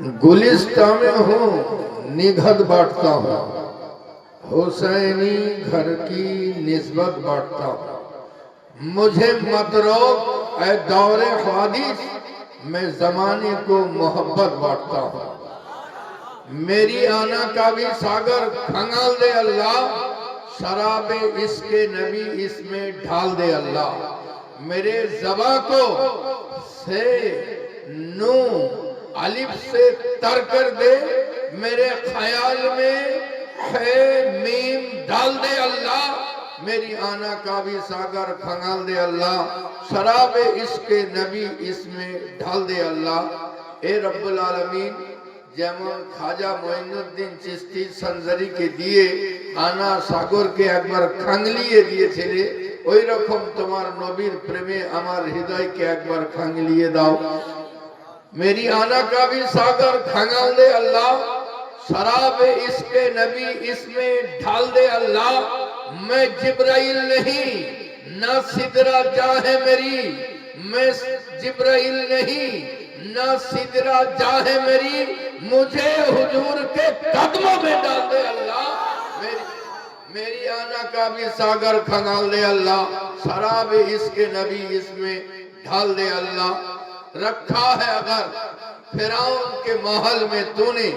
گلستہ میں ہوں، نگہت باٹتا ہوں۔ حسینی گھر کی نسبت باٹتا ہوں۔ مجھے مطروب اے دور خوادیس میں زمانے کو محبت باٹتا ہوں۔ میری آنا کا بھی ساگر کھنگال دے اللہ، شراب اس کے نبی اس میں ڈھال دے اللہ۔ میرے زبا کو سے نو علف سے تر کر دے، میرے خیال میں میم ڈال دے اللہ، میری آنا کا بھی ساگر کھنگال دے اللہ، شراب اس کے نبی اس میں ڈھال دے اللہ۔ اے رب العالمین جمع خاجہ مہین الدین چستی سنزری کے دیئے، آنا ساگر کے اکبر کھنگ لیے دیئے একবার اوئی رکھم تمہار রকম پرمی امار প্রেমে کے اکبر کھنگ لیے داؤ۔ میری آنا کا بھی ساگر کھنگا دے اللہ، شراب اس کے نبی اس میں ڈھال دے اللہ، میں جبرائیل نہیں، نہ صدرہ جا ہے میری، میں جبرائیل نہیں، نہ صدرہ جا ہے میری، مجھے حضور کے قدموں میں ڈال دے اللہ، میری آنا کا بھی ساگر کھنگا دے اللہ، شراب اس کے نبی اس میں ڈھال دے اللہ رکھا ہے اگر فیراؤن کے محل میں تو نے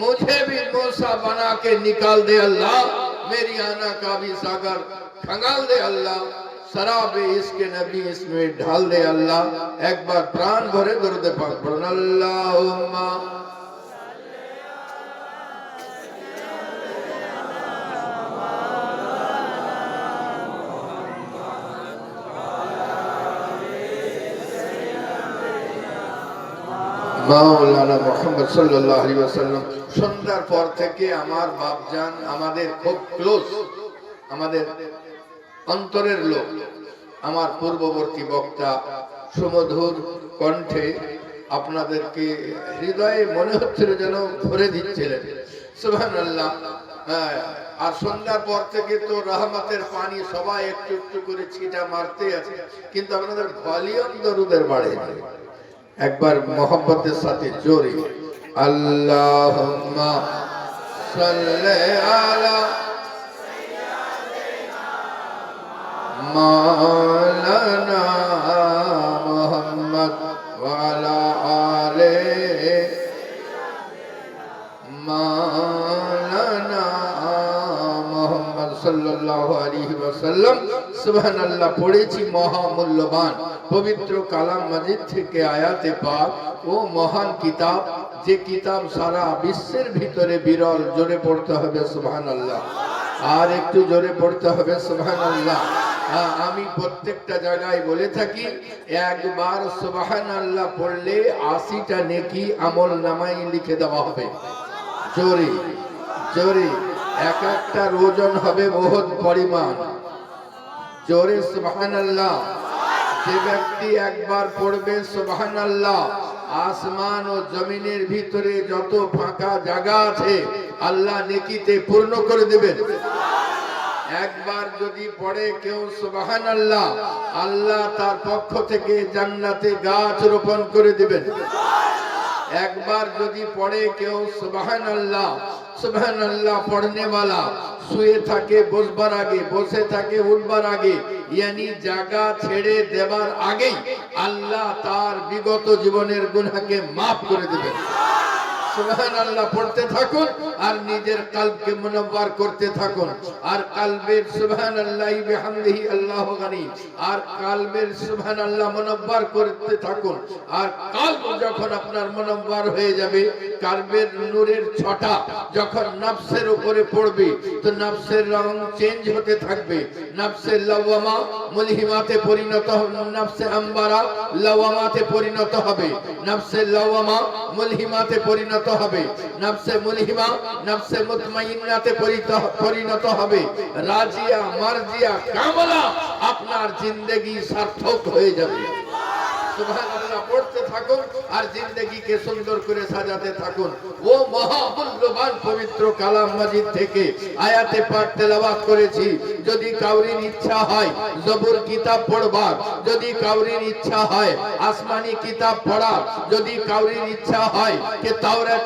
مجھے بھی موسیٰ بنا کے نکال دے اللہ، میری آنا کا بھی ساگر کھنگال دے اللہ سراب اس کے نبی اس میں ڈھال دے اللہ، ایک بار پران بھرے درد پاک پڑھنا امہ মাওলানা মোহাম্মদ সাল্লাল্লাহু আলাইহি ওয়াসাল্লাম সন্ধ্যার পর থেকে আমার বাপজান আমাদের খুব ক্লোজ আমাদের অন্তরের লোক। আমার পূর্ববর্তী বক্তা সুমধুর কণ্ঠে আপনাদেরকে হৃদয়ে মনে হচ্ছিল যেন ভরে দিচ্ছিলেন। সুবহানাল্লাহ। হ্যাঁ, আর সন্ধ্যার পর থেকে তো রহমতের পানি সবাই একটু একটু করে ছিটা মারতে আছে কিন্তু আপনাদের ভলিউম দরুদের বাড়ে। একবার মোহাম্মতের সাথে জোরে। আল্লাহ আলা মাওলানা বিশ্বের ভিতরে বিরল, জোরে পড়তে হবে সুবহানাল্লাহ। আর একটু জোরে পড়তে হবে আমি প্রত্যেকটা জায়গায় বলে থাকি, একবার সুবহানাল্লাহ পড়লে আশিটা নেকি আমল নামাই লিখে দেওয়া হবে। জোরে জোরে। এক একটার ওজন হবে বহুত পরিমাণ। জোরে সুবহানাল্লাহ। যে ব্যক্তি একবার পড়বে সুবহানাল্লাহ, আসমান ও জমিনের ভিতরে যত ফাঁকা জায়গা আছে, আল্লাহ নেকিতে পূর্ণ করে দেবেন। একবার যদি পড়ে কেউ সুবহানাল্লাহ, আল্লাহ তার পক্ষ থেকে জান্নাতে গাছ রোপণ করে দিবেন। একবার যদি পড়ে কেউ সুবহান আল্লাহ সুবহান আল্লাহ পড়নে वाला শুয়ে থাকে, বসবার আগে, বসে থাকে, উঠবার আগে, ইয়ানি জায়গা ছেড়ে দেবার আগেই আল্লাহ তার বিগত জীবনের গুনাহকে মাফ করে দেবেন। পড়তে থাকুন আর নিজের মুনব্বার করতে থাকুন। আর কালবের আল্লাহ আর কালবের আল্লাহ করতে থাকুন। আর কালব যখন আপনার হয়ে যাবে, কালবের নূরের ছটা যখন নফসের উপরে পড়বে, তো নফসের রং চেঞ্জ হতে থাকবে। নফসের লাওয়ামা পরিণত হবে। আম্বারা লাওয়ামাতে পরিণত হবে। লাওয়ামা মুলহিমাতে পরিণত হবে। নফসে মুলহিমা, নফসে মুতমাইন্নাতে পরিণত হবে। রাজিয়া, মারজিয়া, কামলা আপনার জিন্দেগি সার্থক হয়ে যাবে। আসমানি কিতাব যদি কাউরির ইচ্ছা হয়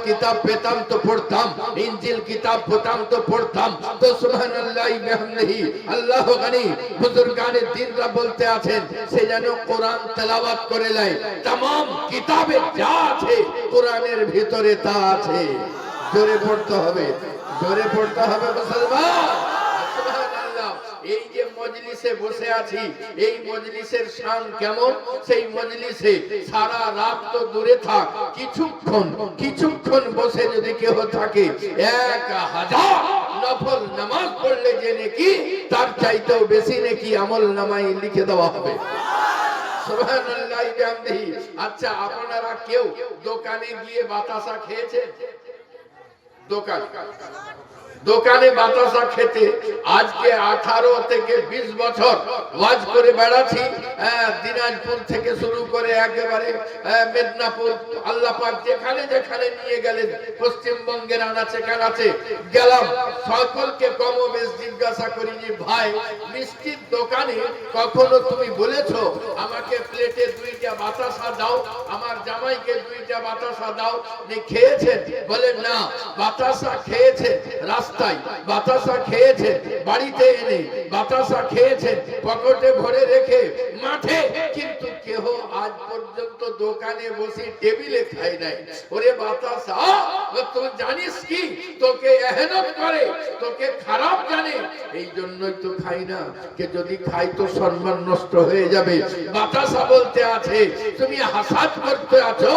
কিতাব পেতাম তো পড়তাম, ইনজিল কিতাব পেতাম তো পড়তাম, তো আল্লাহ দিনরা বলতে আছেন, সে যেন কোরআন তেলাওয়াত করে করে নাই। তাম কিতাবে যা আছে, কোরআনের ভিতরে তা আছে। জোরে পড়তে হবে, জোরে পড়তে হবে মুসলমান। এই যে মজলিসে বসে আছি, এই মজলিসের কেমন? সেই মজলিসে সারা রাত তো দূরে থাক, কিছুক্ষণ কিছুক্ষণ বসে যদি কেহ থাকে, এক হাজার নফল নামাজ পড়লে যে নাকি, তার চাইতেও বেশি নাকি আমল নামাই লিখে দেওয়া হবে। আচ্ছা আপনারা কেউ দোকানে গিয়ে বাতাসা খেয়েছেন? দোকান। দোকানে বাতাসা খেতে। আজকে আঠারো থেকে বিশ বছর ওয়াজ করে বেড়াচ্ছি। হ্যাঁ, দিনাজপুর থেকে শুরু করে একেবারে হ্যাঁ, মেদিনীপুর আল্লাপাক যেখানে যেখানে নিয়ে গেলেন পশ্চিমবঙ্গের আনাচে কানাচে গেলাম। সকলকে কম বেশ জিজ্ঞাসা করি যে ভাই মিষ্টির দোকানে কখনো তুমি বলেছ আমাকে প্লেটে দুইটা বাতাসা দাও আমার জামাইকে দুইটা বাতাসা দাও? নি খেয়েছেন। বলে না বাতাসা খেয়েছে রাস্তায় বাতাসা খেয়েছে, বাড়িতে এনে বাতাসা খেয়েছে, পকেটে ভরে রেখে মাঠে। কিন্তু কেহ আজ পর্যন্ত দোকানে বসে টেবিলে খাই নাই। ওরে বাতাসা তো জানিস কি? তোকে এহেনত করে, তোকে খারাপ জানে। এই জন্যই তো খাই না। কে যদি খাই তো সম্মান নষ্ট হয়ে যাবে। বাতাসা বলতে আছে, তুমি হাসাত করতে আছো,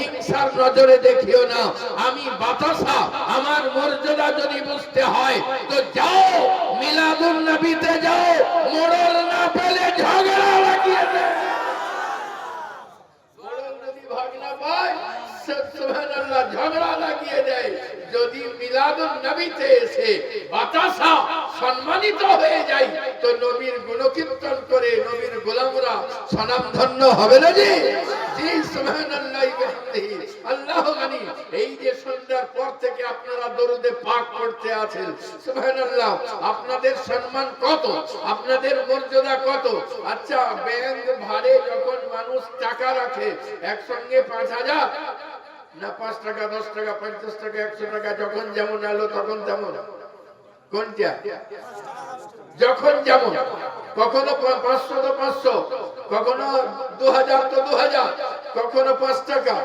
হিংসার নজরে দেখিও না। আমি বাতাসা, আমার মর্যাদা যদি বুঝতে হয়, তো যাও মিলাদুল নবীতে যাও, মোড়ল না পেলে ঝগড়া লাগিয়ে দে। ঝগড়া লাগিয়ে দেয়। যদি মিলাদুল নবীতে এসে বাতাসা সম্মানিত হয়ে যায় তো নবীর গুণকীর্তন করে নবীর গোলামরা স্বনামধন্য হবে না যে? আপনাদের কত? আচ্ছা যখন মানুষ টাকা রাখে, একসঙ্গে পাঁচ হাজার? না, পাঁচ টাকা, দশ টাকা, পঞ্চাশ টাকা, একশো টাকা, যখন যেমন এলো তখন তেমন। কোনটা? যখন যেমন কখনো পাঁচশো তো পাঁচশো কখনো দু হাজার তো দু হাজার কখনো পাঁচ টাকা,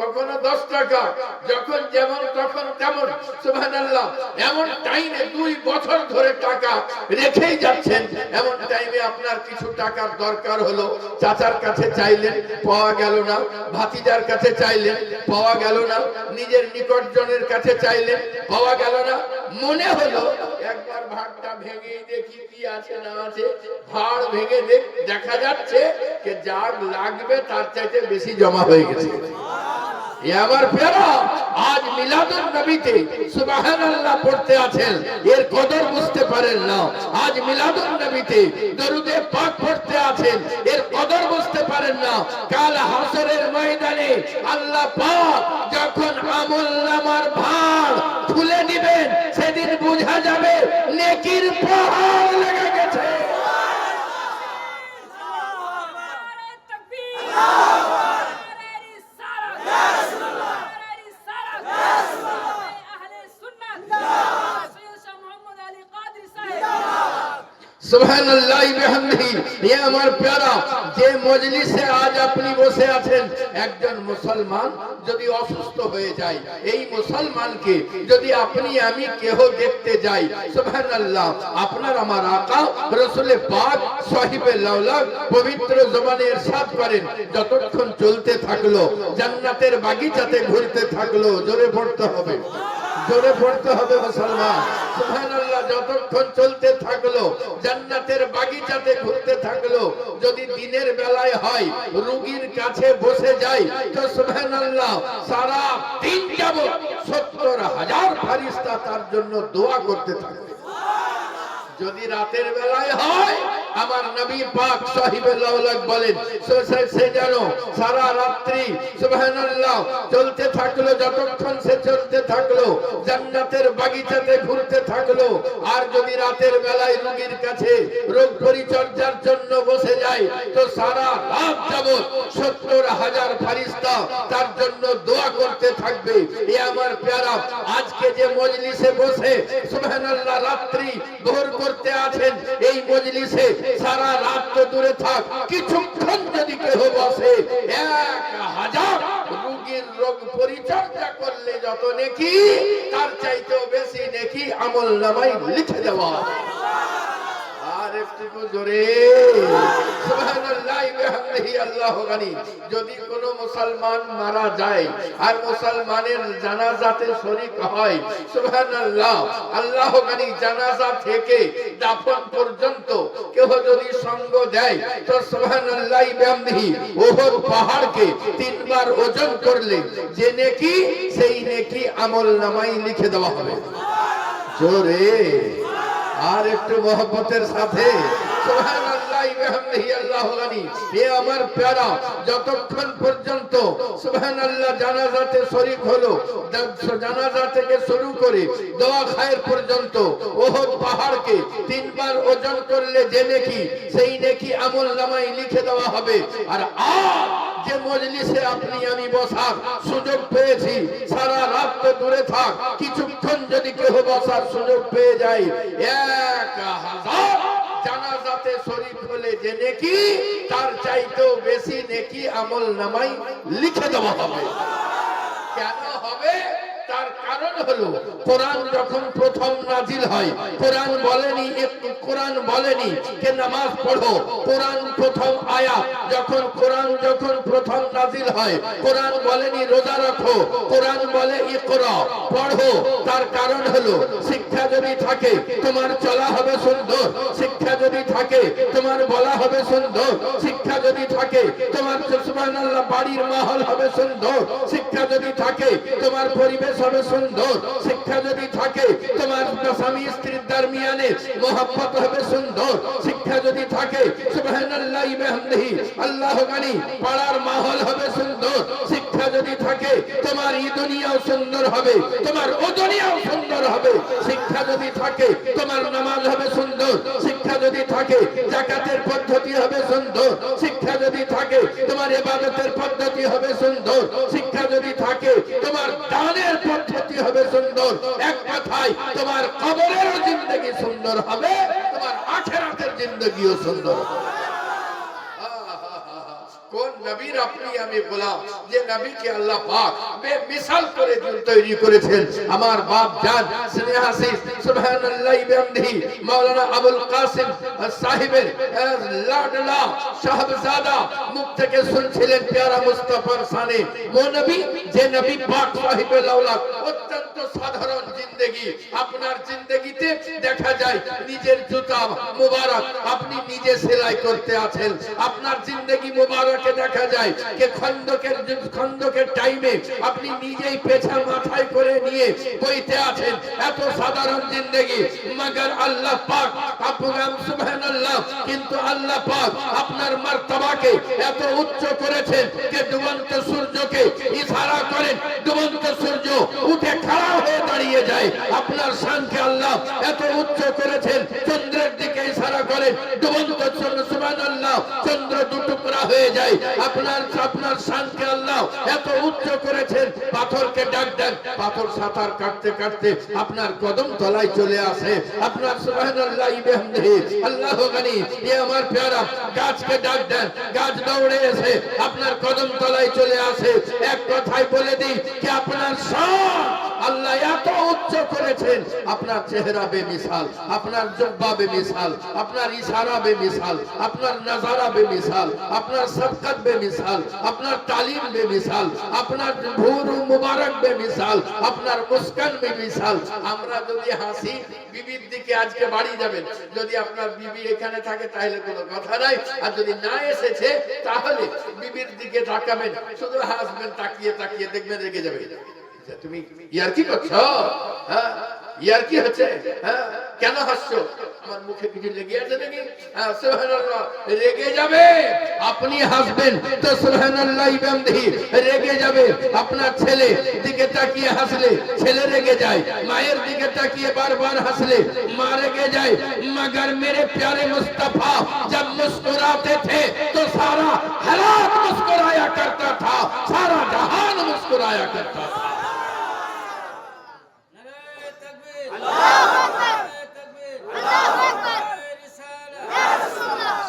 কখনো দশ টাকা, যখন যেমন তখন তেমন, সুবহানাল্লাহ, এমন টাইমে দুই বছর ধরে টাকা রেখেই যাচ্ছেন। এমন টাইমে আপনার কিছু টাকার দরকার হলো, চাচার কাছে চাইলেন, পাওয়া গেল না, ভাতিজার কাছে চাইলেন, পাওয়া গেল না, নিজের নিকটজনের কাছে চাইলেন, পাওয়া গেল না, মনে হলো একবার ভাগটা ভেঙে দেখি কি আছে না আছে। ভাড় ভেঙে দেখা যাচ্ছে যে যার লাগবে তার চাইতে বেশি জমা হয়ে গেছে। এর পারেন না। আজ পড়তে আছেন, এর পারেন না। কাল হাসরের ময়দানে আল্লাহ যখন আমল নামার ভার খুলে দিবেন সেদিন বোঝা যাবে নেকির পাহাড় লেগে গেছে। সুবহানাল্লাহ। বিহামদিহি। আমার প্যারা যে মজলিসে আজ আপনি বসে আছেন। একজন মুসলমান যদি অসুস্থ হয়ে যায়, এই মুসলমানকে যদি আপনি, আমি কেহ দেখতে যাই আপনার আমার আকা পাক সাহিবে পবিত্র জবানে করেন, যতক্ষণ চলতে থাকল, জান্নাতের বাগিচাতে ঘুরতে থাকল, জোরে পড়তে হবে। জোরে পড়তে হবে মুসলমান। সুবহানাল্লাহ, যতক্ষণ চলতে থাকল, জান্নাতের বাগিচাতে ঘুরতে থাকল, যদি দিনের বেলায় হয়, রোগীর কাছে বসে যাই তো সুবহানাল্লাহ, সারা দিন যাবত সত্তর হাজার ফারিস্তা তার জন্য দোয়া করতে থাকবে যদি রাতের বেলায় হয়, আমার নবী পাক সাহিবুল্লাহ বলেন, সে- সে- সে যেন সারা রাত্রি, সুবহানাল্লাহ, চলতে থাকল, যতক্ষণ সে চলতে থাকল, জান্নাতের বাগিচাতে ঘুরতে থাকল, আর যদি রাতের বেলায় রোগীর কাছে রোগ পরিচর্যার জন্য বসে যায়, তো সারা রাত যাবত সত্তর হাজার ফারিস্তা তার জন্য দোয়া করতে থাকবে। এ আমার পেয়ারা, আজকে যে মজলিসে বসে, সুবহানাল্লাহ, রাত্রি ভোর করতে আছেন, এই মজলিসে সারা রাত তো দূরে থাক, কিছুক্ষণ যদি কেহ বসে, এক হাজার রোগীর রোগ পরিচর্যা করলে যত নেকি তার চাইতেও বেশি নেকি আমল নামাই লিখে দেওয়া যদি কোন মুসলমান মারা যায় আর মুসলমানের জানাজাতে শরীক হয়, সুবহানাল্লাহ, আল্লাহ জানাজা থেকে দাফন পর্যন্ত কেউ যদি সঙ্গ দেয়, তো সুবহানাল্লাহি ওহদ পাহাড়কে তিনবার ওজন করলে যে নেকি, সেই নেকি আমল নামাই লিখে দেওয়া হবে। জোরে। আর একটু মহব্বতের সাথে। আল্লাহু আমার প্যারা পর্যন্ত শরীক হলো থেকে শুরু করে পর্যন্ত পাহাড়কে তিনবার ওজন করলে যে সেই নেকি আমল নামায় লিখে দেওয়া হবে। আর যে মজলিসে আপনি, আমি বসার সুযোগ পেয়েছি। সারা রাত তো দূরে থাক, কিছুক্ষণ যদি কেহ বসার সুযোগ পেয়ে যাই এক হাজার জানাজাতে শরীফ হলে যে নেকি, তার চাইতেও বেশি নেকি আমল নামাই লিখে দেওয়া হবে। কেন হবে? তার কারণ হলো, কোরআন যখন প্রথম নাজিল হয়, কোরআন বলেনি কোরআন বলেনি যে নামাজ পড়ো। কোরআন প্রথম আয়াত যখন কোরআন যখন প্রথম নাজিল হয়, কোরআন বলেনি রোজা রাখো, কোরআন বলে ইকরা, পড়ো। তার কারণ হলো, শিক্ষা যদি থাকে, তোমার চলা হবে সুন্দর। শিক্ষা যদি থাকে, তোমার বলা হবে সুন্দর। শিক্ষা যদি থাকে, তোমার সুবহানাল্লাহ বাড়ির মাহল হবে সুন্দর। শিক্ষা যদি থাকে, তোমার পরিবেশ হবে সুন্দর। শিক্ষা যদি থাকে, তোমার স্বামী স্ত্রীর দরমিয়ানে মোহাম্মত হবে সুন্দর। শিক্ষা যদি থাকে, সুবহানাল্লাহ আল্লাহ গানি, পাড়ার মাহল হবে সুন্দর। শিক্ষা যদি থাকে, তোমার এই দুনিয়াও সুন্দর হবে, তোমার ও দুনিয়াও সুন্দর হবে। শিক্ষা যদি থাকে, তোমার নামাজ হবে সুন্দর। শিক্ষা যদি থাকে, জাকাতের পদ্ধতি হবে সুন্দর। শিক্ষা যদি থাকে, তোমার ইবাদতের পদ্ধতি হবে সুন্দর। শিক্ষা যদি থাকে, তোমার দানের পদ্ধতি হবে সুন্দর। এক কথায়, তোমার কবরের জিন্দগি সুন্দর হবে, তোমার আখেরাতের জিন্দগিও সুন্দর হবে। নবীর আপনি আমি গোলাম, যে নবীকে আল্লাহ পাক বেমিসাল করে দিন তৈরি করেছেন। আমার বাপ জান স্নেহাসিস সুবহানাল্লাহি বিহামদিহি, মাওলানা আবুল কাসিম সাহেবের লাডলা শাহজাদা মুখ থেকে শুনছিলেন পেয়ারা মুস্তাফার সানে। ও নবী, যে নবী পাক সাহেবের লাউলাদ অত্যন্ত সাধারণ জিন্দেগি। আপনার জিন্দেগিতে দেখা যায়, নিজের জুতা মুবারক আপনি নিজে সেলাই করতে আছেন। আপনার জিন্দেগি মুবারকে দেখা যায় যে খন্দকের খন্দকের টাইমে আপনি নিজেই পেছা মাথায় করে নিয়ে বইতে আছেন। এত সাধারণ জিন্দেগি। মগর আল্লাহ পাক আপনার সুবহানাল্লাহ, কিন্তু আল্লাহ পাক আপনার মার্তবাকে এত উচ্চ করেছেন যে ডুবন্ত সূর্যকে ইশারা করেন, ডুবন্ত সূর্য উঠে খাড়া হয়ে দাঁড়িয়ে যায়। আপনার শানকে আল্লাহ এত উচ্চ করেছেন, চন্দ্রের দিকে ইশারা করেন, ডুবন্ত চন্দ্র সুবহানাল্লাহ, চন্দ্র দুটুকরা হয়ে যায়। আপনার আপনার শানকে আল্লাহ এত উচ্চ করেছেন। পাথরকে ডাক দেন, পাথর সাঁতার কাটতে কাটতে আপনার কদম তলায় চলে আসে। আপনার সুবহানাল্লাহ আল্লাহ এ আমার পেয়ারা, গাছকে ডাক গাছ দৌড়ে এসে আপনার কদম তলায় চলে আসে। এক কথায় বলে দিই যে আপনার শান আল্লাহ এত উচ্চ করেছেন। আপনার চেহারা বেমিসাল, আপনার জব্বা বেমিসাল, আপনার ইশারা বেমিসাল, আপনার নজারা বেমিসাল, আপনার সবকত বেমিসাল, আপনার তালিম বেমিসাল, আপনার ভুরু মুবারক বেমিসাল, আপনার মুস্কান বেমিসাল। আমরা যদি হাসি বিবির দিকে আজকে বাড়ি যাবেন, যদি আপনার বিবি এখানে থাকে, তাহলে কোনো কথা নাই। আর যদি না এসেছে, তাহলে বিবির দিকে তাকাবেন। শুধু হাসবেন, তাকিয়ে তাকিয়ে দেখবেন, রেগে যাবে তুমি ইয়ার কি করছো হ্যাঁ ইয়ার কি হচ্ছে হ্যাঁ কেন হাসছো আমার মুখে কিছু লেগে আছে নাকি হ্যাঁ সুবহানাল্লাহ রেগে যাবে আপনি হাসবেন তো সুবহানাল্লাহ বেমদি রেগে যাবে আপনার ছেলে দিকে তাকিয়ে হাসলে ছেলে রেগে যায় মায়ের দিকে তাকিয়ে বারবার হাসলে মা রেগে যায় मगर मेरे प्यारे मुस्तफा जब मुस्कुराते थे तो सारा हालात मुस्कुराया करता था सारा जहान मुस्कुराया करता था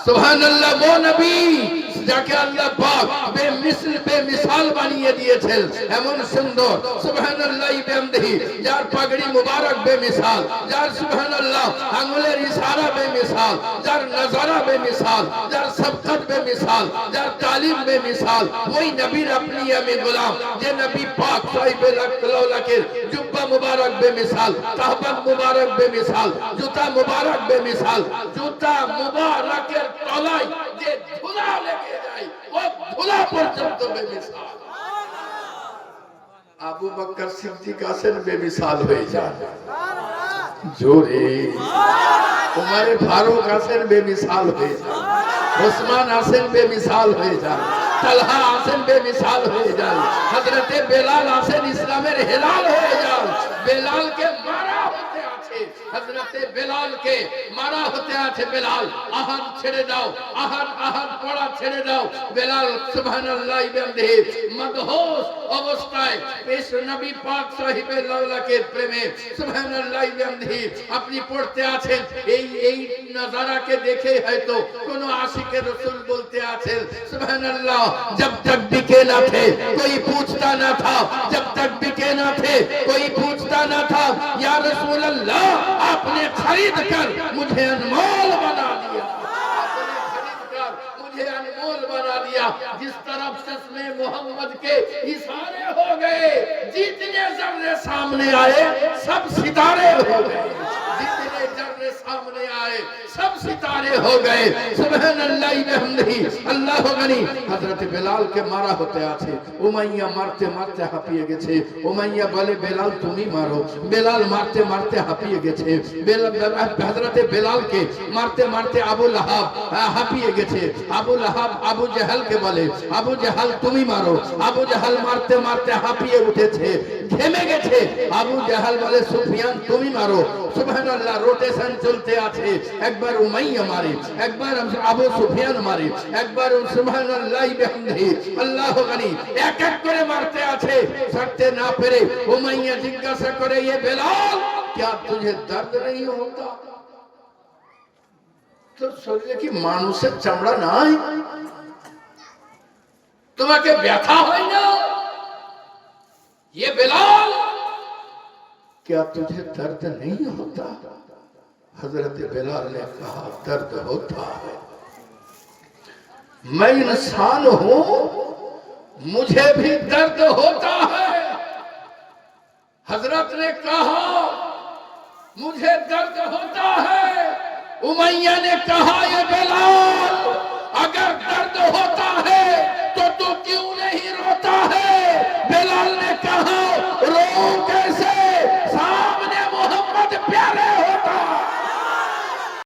রিসালাত সুবহান আল্লাহ নবী! যাকে আল্লাহ পাক বেমিসল বেমিসাল বানিয়ে দিয়েছেন, এমন সুন্দর। সুবহানাল্লাহ বিহামদিহি, যার পাগড়ি মুবারক বেমিসাল যার সুবহানাল্লাহ আঙ্গুলের ইশারা বেমিসাল যার নজারা বেমিসাল যার সবকত বেমিসাল যার তালিম বেমিসাল ওই নবীর আপনি আমি গোলাম, যে নবী পাক সাহিব লাকের জুব্বা মুবারক বেমিসাল তাহবান মুবারক বেমিসাল জুতা মুবারক বেমিসাল জুতা মুবারকের তলায় যে ধুলা লেগে যায়, ও ধুলা পর্যন্ত বেমিসাল। আবু বকর সিদ্দিক আসেন, বেমিসাল হয়ে যান। জোরে। উমারে ফারুক আসেন, বেমিসাল হয়ে যান। ওসমান আসেন, বেমিসাল হয়ে যান। তালহা আসেন, বেমিসাল হয়ে যান। হযরতে বেলাল আসেন, ইসলামের হেলাল হয়ে যান। বেলালকে মারা হতে আছে হযরতে বেলালকে মারা হতে আছে বেলাল আহান ছেড়ে দাও আহান আহান পড়া ছেড়ে দাও বেলাল সুবহানাল্লাহ বিহামদিহি মদহোশ অবস্থায় পেশ নবী পাক সাহেব লাউলাকের প্রেমে সুবহানাল্লাহ ইয়ামদি আপনি পড়তে আছেন এই এই নজারাকে দেখে হয়তো কোন আশিকের রাসূল বলতে আছেন সুবহানাল্লাহ जब तक দিকে না থে কই পুছতা না থা जब तक দিকে না থে কই পুছতা না থা ইয়া রাসূল আল্লাহ আপনি খরিদ কর মুঝে অনমোল বানা দিয়া আপনি খরিদ কর মুঝে অনমোল বানা جس طرف چشمے محمد کے اشارے ہو گئے، جتنے ذرے سامنے آئے، سب ستارے ہو گئے۔ सामने आए सब सितारे हो गए सुबहान अल्लाह बिहमदिही আল্লাহ গনি হযরত বেলাল কে মারা হতে আছে উমাইয়া মারতে মারতে হাঁপিয়ে গেছে উমাইয়া বলে বেলাল তুমি মারো বেলাল মারতে মারতে হাঁপিয়ে গেছে বেলাল হযরত বেলাল কে মারতে মারতে আবু লাহাব আহ, হাঁপিয়ে গেছে আবু লাহাব আবু জাহাল কে বলে আবু জাহাল তুমি মারো আবু জাহাল মারতে মারতে হাঁপিয়ে উঠেছে ঘেমে গেছে আবু জাহাল বলে সুফিয়ান তুমি মারো সুবহানাল্লাহ রোটেশন চলতে আছে একবার উমাইয়া মারে একবার আবু সুফিয়ান মারে একবার সুবহানাল্লাহ বিহামদিহি আল্লাহ গানি এক এক করে মারতে আছে ছাড়তে না পেরে উমাইয়া জিজ্ঞাসা করে ये বেলাল क्या तुझे दर्द नहीं होता তোর শরীরে কি মানুষের চামড়া নাই তোমাকে ব্যথা হয় না یہ بلال! کیا تجھے درد نہیں ہوتا؟ حضرت بلال نے کہا، درد ہوتا ہے۔ میں انسان ہوں، مجھے بھی درد ہوتا ہے۔ حضرت نے کہا، مجھے درد ہوتا ہے۔ امیہ نے کہا یہ بلال، اگر درد ہوتا